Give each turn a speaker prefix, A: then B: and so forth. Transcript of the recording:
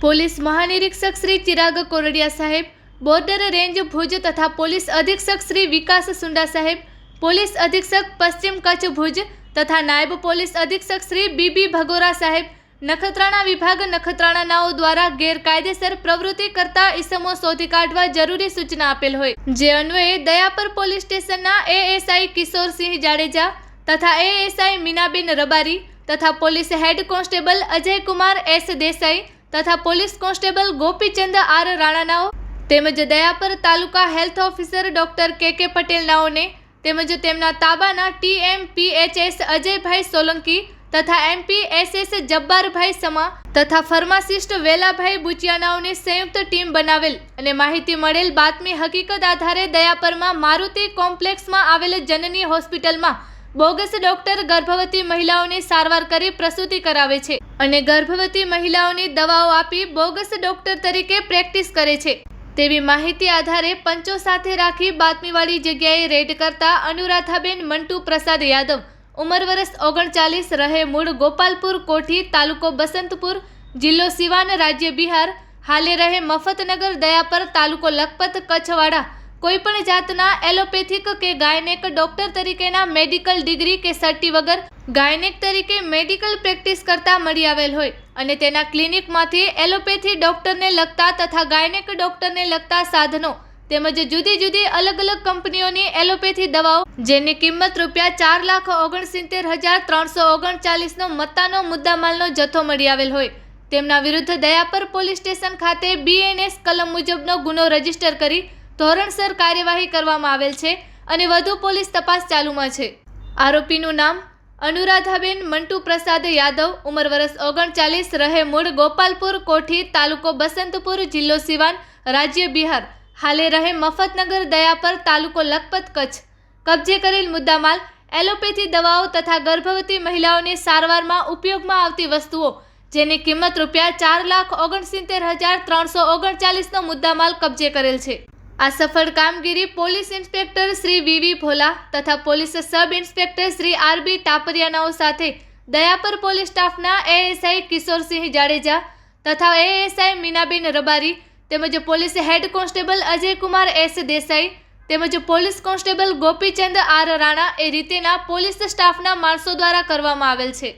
A: Police. મહાનિરીક્ષક શ્રી ચિરાગ કોરડિયા સાહેબ, border range Bhuj તથા પોલીસ અધિક્ષક શ્રી વિકાસ સુંડા સાહેબ, પોલીસ અધિક્ષક પશ્ચિમ કચ્છ ભુજ તથા નાયબ પોલીસ અધિક્ષક શ્રી બીબી ભગોરા સાહેબ, નખત્રાણા વિભાગ નખત્રાણાનાઓ દ્વારા ગેરકાયદેસર પ્રવૃત્તિ કરતા ઇસમો શોધી કાઢવા જરૂરી સૂચના આપેલ હોય. જે અન્વયે દયાપર પોલીસ સ્ટેશનના એએસઆઈ કિશોરસિંહ જાડેજા તથા એએસઆઈ મીનાબેન રબારી તથા police head constable Ajaykumar S Desai તથા પોલીસ કોન્સ્ટેબલ ગોપીચંદ આર રાણાનાઓ તેમજ Dayapar taluka health officer doctor K K પટેલનાઓને તેમજ તેમના તાબાના ટીએમપીએચએસ અજયભાઈ સોલંકી તથા એમપીએસએસ જબ્બારભાઈ સમા તથા ફાર્માસિસ્ટ વેલાભાઈ બુચિયાનાઓની સંયુક્ત ટીમ બનાવેલ અને માહિતી મળેલ બાતમી હકીકત આધારે દયાપરમાં મારુતિ કોમ્પ્લેક્સમાં આવેલ જનની હોસ્પિટલમાં બોગસ ડોક્ટર ગર્ભવતી મહિલાઓની સારવાર કરી પ્રસૂતિ કરાવે છે અને ગર્ભવતી મહિલાઓની દવાઓ આપી બોગસ ડોક્ટર તરીકે પ્રેક્ટિસ કરે છે. તેવી માહિતી આધારે પંચો સાથે રાખી બાતમીવાળી જગ્યાએ રેડ કરતા અનુરાધાબેન મંટુ પ્રસાદ યાદવ, ઉંમર વર્ષ ઓગણચાલીસ, રહે મૂળ ગોપાલપુર કોઠી તાલુકો બસંતપુર, જિલ્લો સિવાન, રાજ્ય બિહાર. હાલે રહે મફતનગર દયાપર તાલુકો લખપત, કચ્છવાડા. કોઈપણ જાતના એલોપેથિક કે ગાયનેક ડોક્ટર તરીકેના મેડિકલ ડિગ્રી કે સર્ટી વગર ગાયનેક તરીકે મેડિકલ પ્રેક્ટિસ કરતા મળી આવેલ હોય અને તેના ક્લિનિકમાંથી એલોપેથી ડોક્ટરને લગતા તથા ગાયનેક ડોક્ટરને લગતા સાધનો તેમજ જુદી જુદી અલગ અલગ કંપનીઓની એલોપેથી દવાઓ જેની કિંમત રૂપિયા ચાર લાખ ઓગણસિત્તેર હજાર ત્રણસો ઓગણચાલીસનો મત્તાનો મુદ્દામાલનો જથ્થો મળી આવેલ હોય. તેમના વિરુદ્ધ દયાપર પોલીસ સ્ટેશન ખાતે બીએનએસ કલમ મુજબનો ગુનો રજિસ્ટર કરી ધોરણસર કાર્યવાહી કરવામાં આવેલ છે અને વધુ પોલીસ તપાસ ચાલુમાં છે. આરોપીનું નામ અનુરાધાબેન મંટુ પ્રસાદ યાદવ, ઉંમર વર્ષ ઓગણચાલીસ, રહે મૂળ ગોપાલપુર કોઠી તાલુકો બસંતપુર જિલ્લો સિવાન, રાજ્ય બિહાર. હાલે રહે મફતનગર દયાપર તાલુકો લખપત કચ્છ. કબજે કરેલ મુદ્દામાલ એલોપેથી દવાઓ તથા ગર્ભવતી મહિલાઓની સારવારમાં ઉપયોગમાં આવતી વસ્તુઓ, જેની કિંમત રૂપિયા ચાર લાખ ઓગણસિત્તેર હજાર ત્રણસો ઓગણચાલીસનો મુદ્દામાલ કબજે કરેલ છે. આ સફળ કામગીરી police inspector Shri VV Bhola તથા police sub inspector Shri RB ટાપરિયાનાઓ સાથે દયાપર પોલીસ સ્ટાફના એએસઆઈ કિશોરસિંહ જાડેજા તથા એએસઆઈ મીનાબેન રબારી તેમજ police head constable Ajaykumar S Desai તેમજ police constable Gopichand R Rana એ રીતેના પોલીસ સ્ટાફના માણસો દ્વારા કરવામાં આવેલ છે.